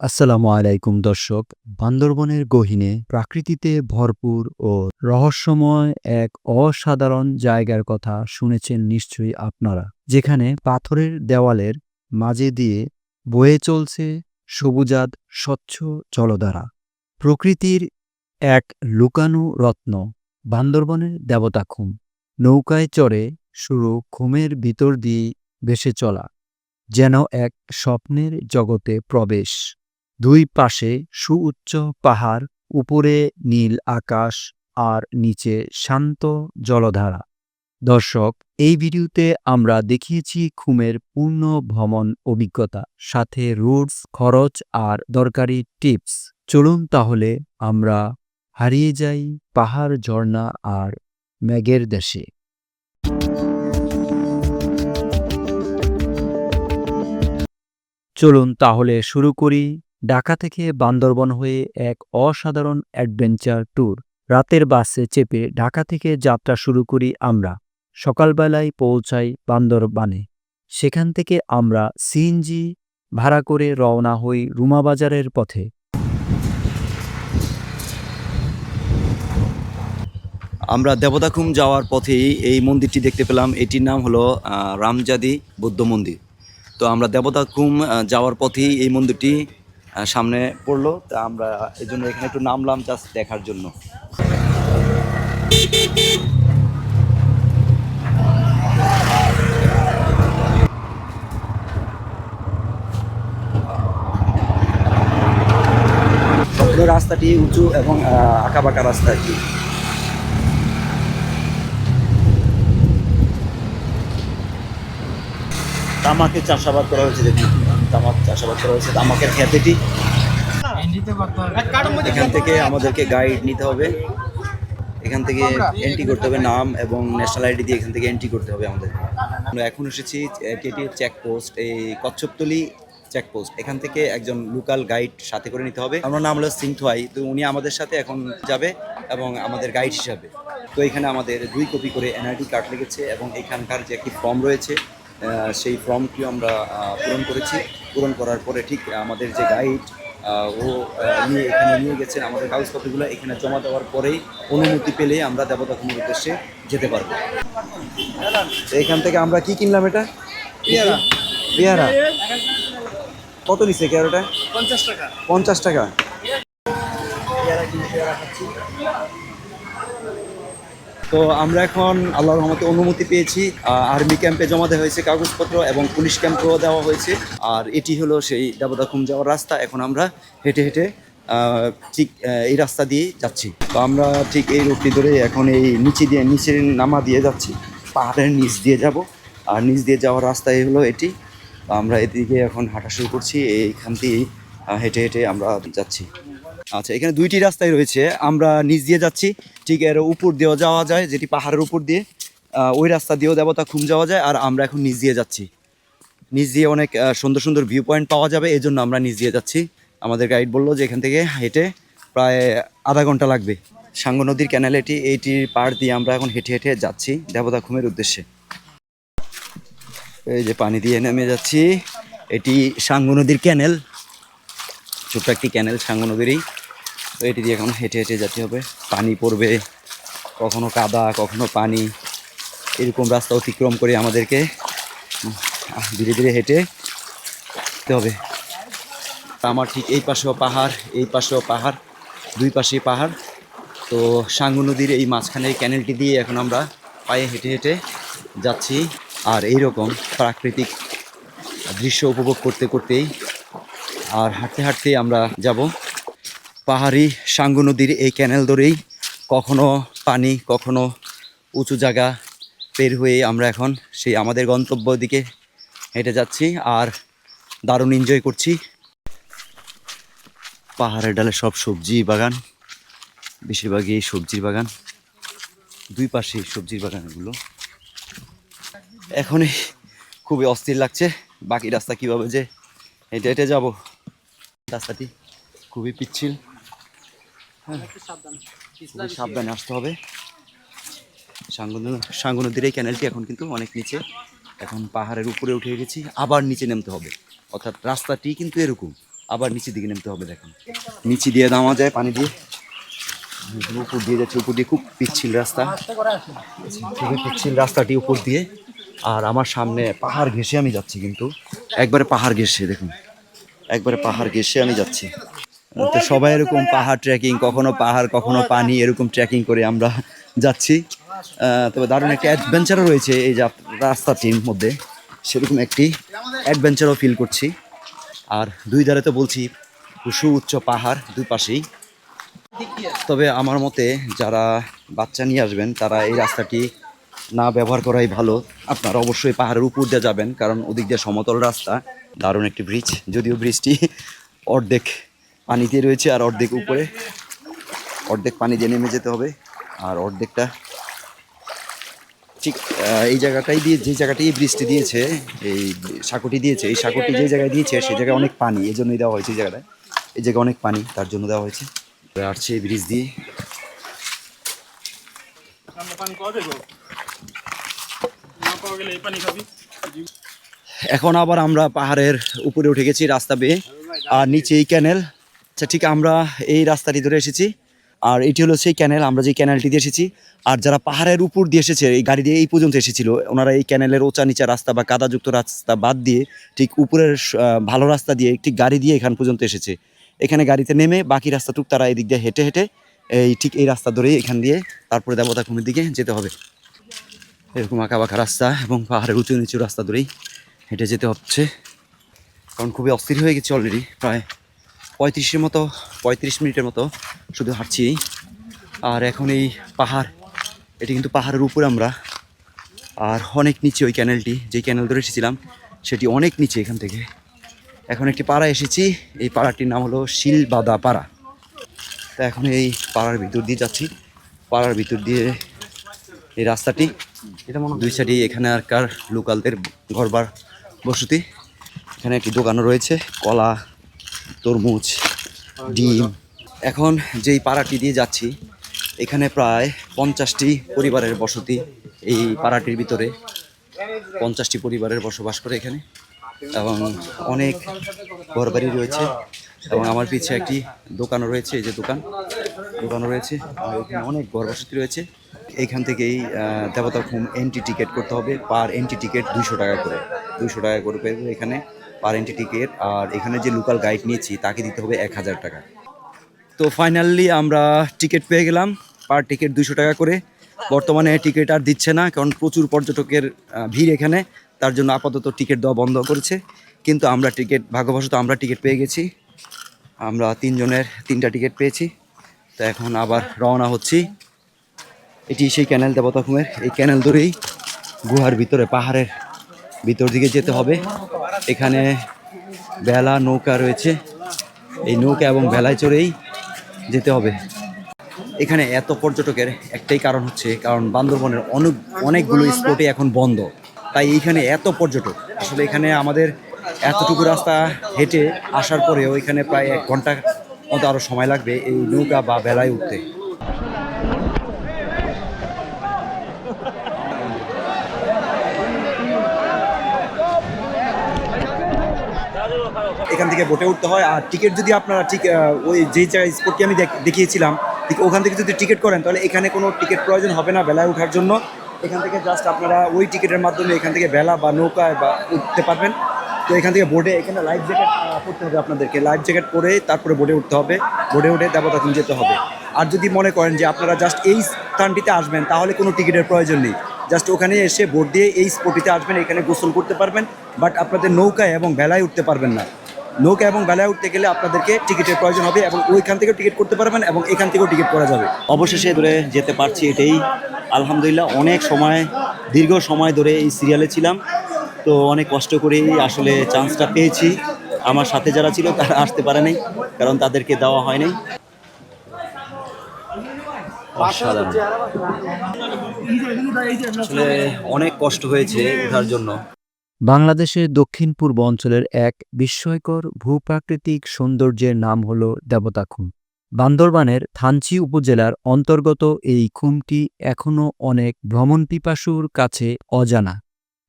আসসালামু আলাইকুম দর্শক। বান্দরবনের গহিনে প্রাকৃতিতে ভরপুর ও রহস্যময় এক অসাধারণ জায়গার কথা শুনেছেন নিশ্চয়ই আপনারা, যেখানে পাথরের দেওয়ালের মাঝে দিয়ে বয়ে চলছে সবুজাত স্বচ্ছ জলধারা। প্রকৃতির এক লুকানো রত্ন বান্দরবনের দেবতা খুম নৌকায় চড়ে শুরু খুমের ভিতর দিয়ে ভেসে চলা, যেন এক স্বপ্নের জগতে প্রবেশ। দুই পাশে সুউচ্চ পাহাড়, উপরে নীল আকাশ আর নিচে শান্ত জলধারা। দর্শক, এই ভিডিওতে আমরা দেখিয়েছি খুমের পূর্ণ ভ্রমণ অভিজ্ঞতা, সাথে রুটস, খরচ আর দরকারি টিপস। চলুন তাহলে আমরা হারিয়ে যাই পাহাড়, ঝর্ণা আর মেঘের দেশে। চলুন তাহলে শুরু করি ঢাকা থেকে বান্দরবন হয়ে এক অসাধারণ অ্যাডভেঞ্চার ট্যুর। রাতের বাসে চেপে ঢাকা থেকে যাত্রা শুরু করি আমরা। সকালবেলায় পৌঁছাই বান্দরবানে। সেখান থেকে আমরা সিএনজি ভাড়া করে রওনা হই রুমাবাজারের পথে। আমরা দেবতাখুম যাওয়ার পথেই এই মন্দিরটি দেখতে পেলাম। এটির নাম হলো রামজাদি বৌদ্ধ মন্দির। তো আমরা দেবতাখুম যাওয়ার পথেই এই মন্দিরটি সামনে পড়ল, তা আমরা এই জন্য এখানে একটু নামলাম জাস্ট দেখার জন্য। রাস্তাটি উঁচু এবং আঁকা বাঁকা রাস্তা আর কি তামাকের চাষাবাদ করা হয়েছে দেখুন। তামাক চাষাবাদ করা হয়েছে তামাকের খ্যাতিটি এখান থেকে আমাদেরকে গাইড নিতে হবে। এখান থেকে এন্ট্রি করতে হবে নাম এবং ন্যাশনাল আইডি দিয়ে এখান থেকে এন্ট্রি করতে হবে আমাদের আমরা এখন এসেছি কেটিএ চেকপোস্ট এই কচ্ছপতলি চেকপোস্ট এখান থেকে একজন লোকাল গাইড সাথে করে নিতে হবে। আমার নাম হলো সিং থোয়াই, তো উনি আমাদের সাথে এখন যাবে এবং আমাদের গাইড হিসাবে। তো এখানে আমাদের দুই কপি করে এনআইডি কার্ড লেগেছে এবং এখানকার যে একটি ফর্ম রয়েছে সেই ফর্মটিও আমরা পূরণ করেছি। পূরণ করার পরে ঠিক আমাদের যে গাইড ও নিয়ে এখানে নিয়ে গেছেন আমাদের কাগজপত্রগুলো এখানে জমা দেওয়ার পরেই অনুমতি পেলে আমরা দেবতা উদ্দেশ্যে যেতে পারব। এখান থেকে আমরা কি কিনলাম এটা? পেয়ারা। কত নিচ্ছে পেয়ারাটা? পঞ্চাশ টাকা। পঞ্চাশ টাকা। পেয়ারা কিনে পেয়ারা খাচ্ছি। তো আমরা এখন আল্লাহর রহমতে অনুমতি পেয়েছি আর্মি ক্যাম্পে জমা দেওয়া হয়েছে কাগজপত্র এবং পুলিশ ক্যাম্পেও দেওয়া হয়েছে। আর এটি হলো সেই দেবদাখুম যাওয়ার রাস্তা, এখন আমরা হেঁটে হেঁটে ঠিক এই রাস্তা দিয়ে যাচ্ছি। তো আমরা ঠিক এই রুটটি ধরে এখন এই নিচে দিয়ে, নিচের নামা দিয়ে যাচ্ছি, পাহাড়ের নিচ দিয়ে যাব। আর নিচ দিয়ে যাওয়ার রাস্তাই হলো এটি। আমরা এদিকে এখন হাঁটা শুরু করছি, এইখান দিয়েই হেঁটে হেঁটে আমরা যাচ্ছি। আচ্ছা এখানে দুইটি রাস্তায় রয়েছে। আমরা নিচ দিয়ে যাচ্ছি, ঠিক এর উপর দিয়েও যাওয়া যায়, যেটি পাহাড়ের উপর দিয়ে। ওই রাস্তা দিয়েও দেবতা খুম যাওয়া যায়, আর আমরা এখন নিচ দিয়ে যাচ্ছি। নিচ দিয়ে অনেক সুন্দর সুন্দর ভিউ পয়েন্ট পাওয়া যাবে এই জন্য আমরা নিচ দিয়ে যাচ্ছি। আমাদের গাইড বলল যে এখান থেকে হেঁটে প্রায় আধা ঘণ্টা লাগবে। সাঙ্গ নদীর ক্যানেল এটি এইটির পাড় দিয়ে আমরা এখন হেঁটে হেঁটে যাচ্ছি দেবতা খুমের উদ্দেশ্যে। এই যে পানি দিয়ে নেমে যাচ্ছি, এটি সাঙ্গ নদীর ক্যানেল ছোট্ট একটি ক্যানেল সাঙ্গ নদীরই। তো এটি দিয়ে এখন হেঁটে হেঁটে যেতে হবে। পানি পড়বে, কখনো কাদা, কখনো পানি। এরকম রাস্তা অতিক্রম করে আমাদেরকে ধীরে ধীরে হেঁটে হবে। তা আমার ঠিক এই পাশেও পাহাড়, এই পাশেও পাহাড়, দুই পাশেই পাহাড়। তো সাঙ্গু নদীর এই মাঝখানে ক্যানেলটি দিয়ে এখন আমরা পায়ে হেঁটে হেঁটে যাচ্ছি। আর এই রকম প্রাকৃতিক দৃশ্য উপভোগ করতে করতেই আর হাঁটতে হাঁটতে আমরা যাব পাহাড়ি সাঙ্গু নদীর এই ক্যানেল ধরেই। কখনো পানি, কখনো উঁচু জায়গা পের হয়ে আমরা এখন সেই আমাদের গন্তব্য দিকে হেঁটে যাচ্ছি আর দারুণ এনজয় করছি। পাহাড়ের ডালে সব সবজি বাগান, বেশিরভাগই সবজির বাগান, দুই পাশে সবজির বাগানগুলো। এখনই খুবই অস্থির লাগছে, বাকি রাস্তা কীভাবে যে হেঁটে হেঁটে যাব? রাস্তাটি খুবই পিচ্ছিল। হ্যাঁ খুবই সাবধানে আসতে হবে। সাঙ্গু সাঙ্গু নদীর এই ক্যানেলটি এখন কিন্তু অনেক নিচে। এখন পাহাড়ের উপরে উঠে গেছি আবার নিচে নামতে হবে। অর্থাৎ রাস্তাটি কিন্তু এরকম আবার নিচের দিকে নামতে হবে দেখুন। নিচে দিয়ে নামা যায় পানি দিয়ে। উপর দিয়ে যাচ্ছে উপর দিয়ে খুব পিচ্ছিল রাস্তা। খুবই পিচ্ছিল রাস্তাটি উপর দিয়ে। আর আমার সামনে পাহাড় ঘেসে আমি যাচ্ছি কিন্তু। একবারে পাহাড় ঘেসে দেখুন। একবারে পাহাড় ঘেসে আমি যাচ্ছি। তো সবাই এরকম পাহাড় ট্রেকিং কখনো পাহাড়, কখনো পানি, এরকম ট্রেকিং করে আমরা যাচ্ছি। তবে দারুণ একটা অ্যাডভেঞ্চারও রয়েছে এই যা- রাস্তাটির মধ্যে। সেরকম একটি অ্যাডভেঞ্চারও ফিল করছি। আর দুই ধারে তো বলছি, উঁচু, উচ্চ পাহাড় দুই পাশেই। তবে আমার মতে যারা বাচ্চা নিয়ে আসবেন, তারা এই রাস্তাটি না ব্যবহার করাই ভালো। আপনারা অবশ্যই পাহাড়ের উপর দিয়ে যাবেন, কারণ ওদিক দিয়ে সমতল রাস্তা। দারুণ একটি ব্রিজ যদিও ব্রিজটি অর্ধেক পানিতে রয়েছে আর অর্ধেক উপরে। অর্ধেক পানি দিয়ে নেমে যেতে হবে, আর অর্ধেকটা ঠিক এই জায়গাটাই দিয়ে, যে জায়গাটাই এই ব্রিজটি দিয়েছে, এই সাঁকুটি দিয়েছে, এই সাঁকুটি যে জায়গায় দিয়েছে সেই জায়গায় অনেক পানি, এই জন্যই দেওয়া হয়েছে এই জায়গাটায়। এই জায়গায় অনেক পানি, তার জন্য দেওয়া হয়েছে। আসছে এই ব্রিজ দিয়ে। এখন আবার আমরা পাহাড়ের উপরে উঠে গেছি রাস্তা বেয়ে, আর নিচে এই ক্যানেল। আচ্ছা ঠিক আমরা এই রাস্তাটি ধরে এসেছি, আর এটি হলো সেই ক্যানেল, আমরা যে ক্যানেলটি দিয়ে এসেছি। আর যারা পাহাড়ের উপর দিয়ে এসেছে, এই গাড়ি দিয়ে এই পর্যন্ত এসেছিল, ওনারা এই ক্যানেলের ওচা নিচা রাস্তা বা কাদাযুক্ত রাস্তা বাদ দিয়ে, ঠিক উপরের ভালো রাস্তা দিয়ে ঠিক গাড়ি দিয়ে এখান পর্যন্ত এসেছে। এখানে গাড়িতে নেমে বাকি রাস্তাটুক তারা এদিক দিয়ে হেঁটে হেঁটে এই ঠিক এই রাস্তা ধরেই এখান দিয়ে তারপরে দেবতা কুমির দিকে যেতে হবে। এরকম আঁকা বাঁকা রাস্তা এবং পাহাড়ের উঁচু নিচু রাস্তা ধরেই হেঁটে যেতে হচ্ছে। কারণ খুবই অস্থির হয়ে গেছে অলরেডি প্রায় পঁয়ত্রিশের মতো, পঁয়ত্রিশ মিনিটের মতো শুধু হাঁটছি আর এখন এই পাহাড়, এটি কিন্তু পাহাড়ের উপরে আমরা। আর অনেক নিচে ওই ক্যানেলটি যেই ক্যানেল ধরে এসেছিলাম, সেটি অনেক নিচে এখান থেকে। এখন একটি পাড়া এসেছি, এই পাড়াটির নাম হলো শিলবাদা পাড়া তা এখন এই পাড়ার ভিতর দিয়ে যাচ্ছি। পাড়ার ভিতর দিয়ে এই রাস্তাটি দুই সাইডে এখানে আর কার লোকালদের ঘরবার বসতি। এখানে একটি দোকানও রয়েছে, কলা, তরমুজ, ডিম। এখন যেই পাড়াটি দিয়ে যাচ্ছি, এখানে প্রায় পঞ্চাশটি পরিবারের বসতি এই পাড়াটির ভিতরে। পঞ্চাশটি পরিবারের বসবাস করে এখানে। এবং অনেক ঘরবাড়ি রয়েছে এবং আমার পিছে একটি দোকানও রয়েছে, এই যে দোকান। দোকানও রয়েছে। আর এখানে অনেক ঘর বসতি রয়েছে। এইখান থেকেই আহ, দেবতার খুম এন্ট্রি টিকিট করতে হবে। পার এন্ট্রি টিকিট দুশো টাকা করে। দুশো টাকা করে পেয়ে এখানে পার এন্ট্রি টিকিট আর এখানে যে লোকাল গাইড নিয়েছি তাকে দিতে হবে এক হাজার টাকা। তো ফাইনালি আমরা টিকিট পেয়ে গেলাম। পার টিকিট দুশো টাকা করে। বর্তমানে টিকিট আর দিচ্ছে না কারণ প্রচুর পর্যটকের ভিড় এখানে। তার জন্য আপাতত টিকিট দেওয়া বন্ধ করেছে। কিন্তু আমরা টিকিট ভাগ্যবশত আমরা টিকিট পেয়ে গেছি। আমরা তিনজনের তিনটা টিকিট পেয়েছি। তো এখন আবার রওনা হচ্ছি। এটি সেই ক্যানেল দেবতাখুমের এই ক্যানেল ধরেই গুহার ভিতরে, পাহাড়ের ভিতর দিকে যেতে হবে। এখানে বেলা, নৌকা রয়েছে। এই নৌকা এবং বেলায় চড়েই যেতে হবে। এখানে এত পর্যটকের একটাই কারণ হচ্ছে, কারণ বান্দরবনের অনেক, অনেকগুলো স্পটে এখন বন্ধ। তাই এইখানে এত পর্যটক। আসলে এখানে আমাদের এতটুকু রাস্তা হেঁটে আসার পরেও এখানে প্রায় এক ঘণ্টা মতো আরও সময় লাগবে এই নৌকা বা বেলায় উঠতে। থেকে বোটে উঠতে হয়। আর টিকিট যদি আপনারা ঠিক ওই যেই জায়গায় স্পটটি আমি দেখ- দেখিয়েছিলাম ওখান থেকে যদি টিকিট করেন, তাহলে এখানে কোনো টিকিট প্রয়োজন হবে না বেলায় ওঠার জন্য। এখান থেকে জাস্ট আপনারা ওই টিকিটের মাধ্যমে এখান থেকে বেলা বা নৌকায় বা উঠতে পারবেন। তো এখান থেকে বোর্ডে এখানে লাইফ জ্যাকেট পরতে হবে আপনাদেরকে। লাইফ জ্যাকেট পরে তারপরে বোর্ডে উঠতে হবে। বোর্ডে উঠে দেবতাখুম যেতে হবে। আর যদি মনে করেন যে আপনারা জাস্ট এই স্থানটিতে আসবেন, তাহলে কোনো টিকিটের প্রয়োজন নেই। জাস্ট ওখানে এসে বোর্ড দিয়ে এই স্পটিতে আসবেন, এখানে গোসল করতে পারবেন বাট আপনাদের নৌকায় এবং বেলায় উঠতে পারবেন না। নৌকা এবং বেলায় উঠতে গেলে আপনাদেরকে টিকিটের প্রয়োজন হবে এবং ওইখান থেকেও টিকিট করতে পারবেন এবং এখান থেকেও টিকিট করা যাবে। অবশেষে ধরে যেতে পারছি এটাই। আলহামদুলিল্লাহ অনেক সময়, দীর্ঘ সময় ধরে এই সিরিয়ালে ছিলাম। তো অনেক কষ্ট করেই আসলে চান্সটা পেয়েছি। আমার সাথে যারা ছিল তারা আসতে পারে নাই, কারণ তাদেরকে দেওয়া হয় নাই। অনেক কষ্ট হয়েছে ওঠার জন্য। বাংলাদেশের দক্ষিণ পূর্ব অঞ্চলের এক বিস্ময়কর ভূপ্রাকৃতিক সৌন্দর্যের নাম হল দেবতাখুম। বান্দরবানের থানচি উপজেলার অন্তর্গত এই খুমটি এখনও অনেক ভ্রমণপিপাসুর কাছে অজানা,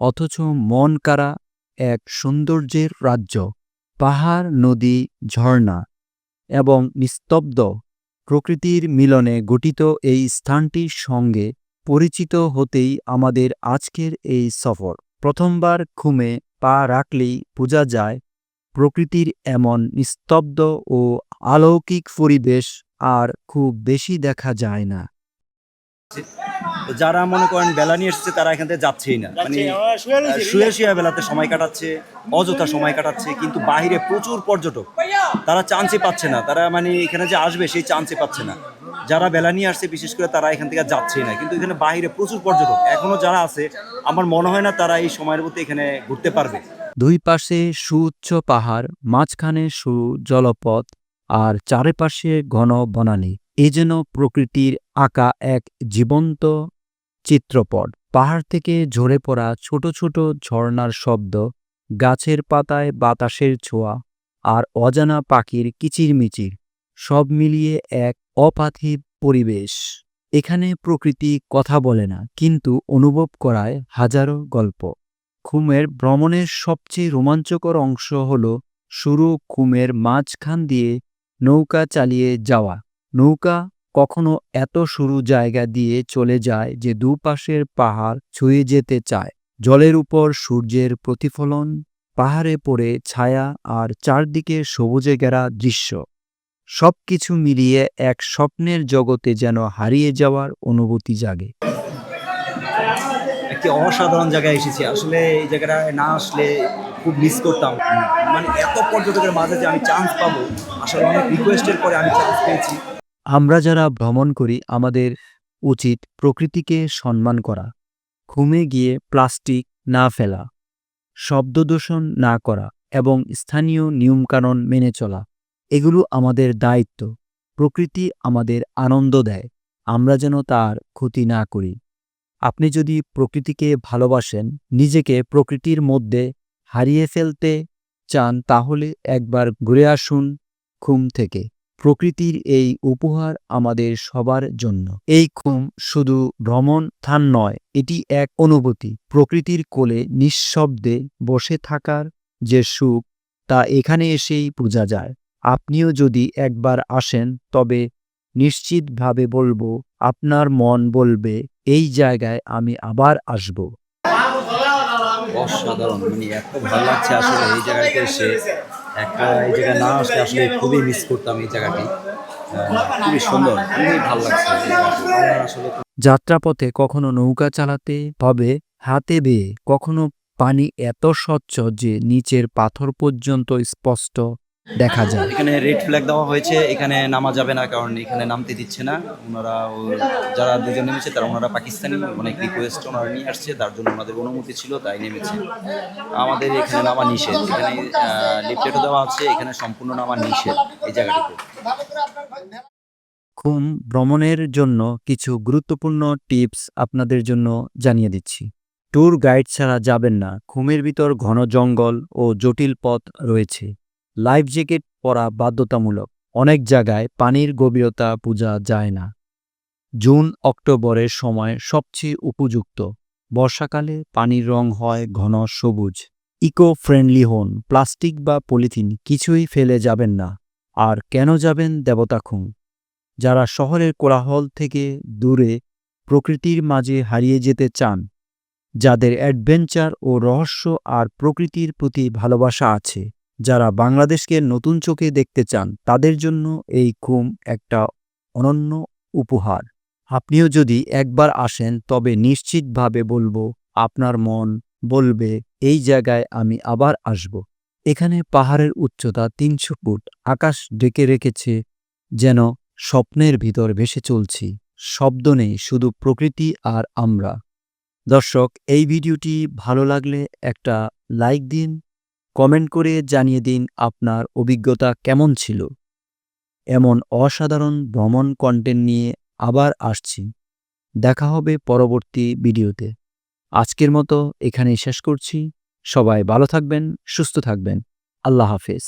অথচ মন কারা এক সৌন্দর্যের রাজ্য। পাহাড়, নদী, ঝর্ণা এবং নিস্তব্ধ প্রকৃতির মিলনে গঠিত এই স্থানটির সঙ্গে পরিচিত হতেই আমাদের আজকের এই সফর। প্রথমবার খুমে পা রাখলেই বোঝা যায়, প্রকৃতির এমন নিস্তব্ধ ও আলৌকিক পরিবেশ আর খুব বেশি দেখা যায় না। যারা মনে করেন বেলা নিয়ে এসেছে তারা এখান থেকে যাচ্ছেই না। মানে শুয়ে শুয়ে বেলাতে সময় কাটাচ্ছে অযথা সময় কাটাচ্ছে কিন্তু বাইরে প্রচুর পর্যটক। তারা চান্সই পাচ্ছে না। তারা মানে এখানে যে আসবে সেই চান্সই পাচ্ছে না। যারা বেলা নিয়ে আসছে বিশেষ করে তারা এখান থেকে যাচ্ছেই না। কিন্তু এখানে বাইরে প্রচুর পর্যটক। এখনও যারা আছে আমার মনে হয় না তারা এই সময়ের মধ্যে এখানে ঘুরতে পারবে। দুই পাশে সুউচ্চ পাহাড় মাঝখানে সু জলপথ আর চারিপাশে ঘন বনানী। এ যেন প্রকৃতির আঁকা এক জীবন্ত চিত্রপট। পাহাড় থেকে ঝরে পড়া ছোট ছোট ঝর্ণার শব্দ, গাছের পাতায় বাতাসের ছোঁয়া আর অজানা পাখির কিচিরমিচির, সব মিলিয়ে এক অপাথিব পরিবেশ। এখানে প্রকৃতি কথা বলে না, কিন্তু অনুভব করায় হাজারো গল্প। খুমের ভ্রমণের সবচেয়ে রোমাঞ্চকর অংশ হল শুরু খুমের মাঝখান দিয়ে নৌকা চালিয়ে যাওয়া। নৌকা কখনো এত সরু জায়গা দিয়ে চলে যায় যে দুপাশের পাহাড় ছুঁয়ে যেতে চায়। জলের উপর সূর্যের প্রতিফলন, পাহাড়ে পড়ে ছায়া আর চারদিকে সবুজে ঘেরা দৃশ্য। সবকিছু মিলিয়ে এক স্বপ্নের জগতে যেন হারিয়ে যাওয়ার অনুভূতি জাগে। একটি অসাধারণ জায়গায় এসেছি। আসলে এই জায়গাটায় না আসলে খুব মিস করতাম। মানে এত পর্যটকের মাঝে যে আমি চান্স পাবো আসলে অনেক রিকোয়েস্টের পরে আমি চান্স পেয়েছি। আমরা যারা ভ্রমণ করি, আমাদের উচিত প্রকৃতিকে সম্মান করা, ঘুমে গিয়ে প্লাস্টিক না ফেলা, শব্দদূষণ না করা এবং স্থানীয় নিয়মকানুন মেনে চলা, এগুলো আমাদের দায়িত্ব। প্রকৃতি আমাদের আনন্দ দেয়, আমরা যেন তার ক্ষতি না করি। আপনি যদি প্রকৃতিকে ভালোবাসেন, নিজেকে প্রকৃতির মধ্যে হারিয়ে ফেলতে চান, তাহলে একবার ঘুরে আসুন ঘুম থেকে। প্রকৃতির এই উপহার আমাদের সবার জন্য। এই খুম শুধু ভ্রমণ স্থান নয়, এটি এক অনুভূতি। প্রকৃতির কোলে নিঃশব্দে বসে থাকার যে সুখ, তা এখানে এসেই বোঝা যায়। আপনিও যদি একবার আসেন, তবে নিশ্চিতভাবে বলব, আপনার মন বলবে, এই জায়গায় আমি আবার আসব। অসাধারণ মানে এত ভালো লাগছে আসলে এই জায়গাটাতে এসে। একটা এই জায়গায় না আসলে আসলে খুবই মিস করতাম এই জায়গাটি খুবই সুন্দর, খুবই ভালো লাগছে। আসলে যাত্রাপথে কখনো নৌকা চালাতে হবে, হাতে বেয়ে কখনো পানি এত স্বচ্ছ যে নিচের পাথর পর্যন্ত স্পষ্ট দেখা যায়। এখানে রেড ফ্ল্যাগ দেওয়া হয়েছে এখানে নামা যাবে না কারণ এখানে নামতে দিচ্ছে না। ওনারা ও- যারা দুজন নেমেছে তারা ওনারা পাকিস্তানি অনেক রিকোয়েস্ট ওনারা নিয়ে আসছে তার জন্য ওনাদের অনুমতি ছিল তাই নেমেছে। আমাদের এখানে নামা নিষেধ। এখানে লিফলেটও দেওয়া আছে এখানে সম্পূর্ণ নামা নিষেধ এই জায়গাটিতে খুম ভ্রমণের জন্য কিছু গুরুত্বপূর্ণ টিপস আপনাদের জন্য জানিয়ে দিচ্ছি। ট্যুর গাইড ছাড়া যাবেন না। খুমের ভিতর ঘন জঙ্গল ও জটিল পথ রয়েছে। লাইফ জ্যাকেট পরা বাধ্যতামূলক। অনেক জায়গায় পানির গভীরতা বোঝা যায় না। জুন অক্টোবরের সময় সবচেয়ে উপযুক্ত। বর্ষাকালে পানির রং হয় ঘন সবুজ। ইকো ফ্রেন্ডলি হন প্লাস্টিক বা পলিথিন কিছুই ফেলে যাবেন না। আর কেন যাবেন দেবতাখুম যারা শহরের কোলাহল থেকে দূরে, প্রকৃতির মাঝে হারিয়ে যেতে চান, যাদের অ্যাডভেঞ্চার ও রহস্য আর প্রকৃতির প্রতি ভালোবাসা আছে। যারা বাংলাদেশকে নতুন চোখে দেখতে চান, তাদের জন্য এই খুম একটা অনন্য উপহার। আপনিও যদি একবার আসেন, তবে নিশ্চিতভাবে বলব, আপনার মন বলবে, এই জায়গায় আমি আবার আসব। এখানে পাহাড়ের উচ্চতা তিনশো ফুট, আকাশ ডেকে রেখেছে যেন স্বপ্নের ভিতর ভেসে চলছি। শব্দ নেই, শুধু প্রকৃতি আর আমরা। দর্শক, এই ভিডিওটি ভালো লাগলে একটা লাইক দিন কমেন্ট করে জানিয়ে দিন আপনার অভিজ্ঞতা কেমন ছিল। এমন অসাধারণ ভ্রমণ কন্টেন্ট নিয়ে আবার আসছি। দেখা হবে পরবর্তী ভিডিওতে। আজকের মতো এখানেই শেষ করছি। সবাই ভালো থাকবেন, সুস্থ থাকবেন। আল্লাহ হাফেজ।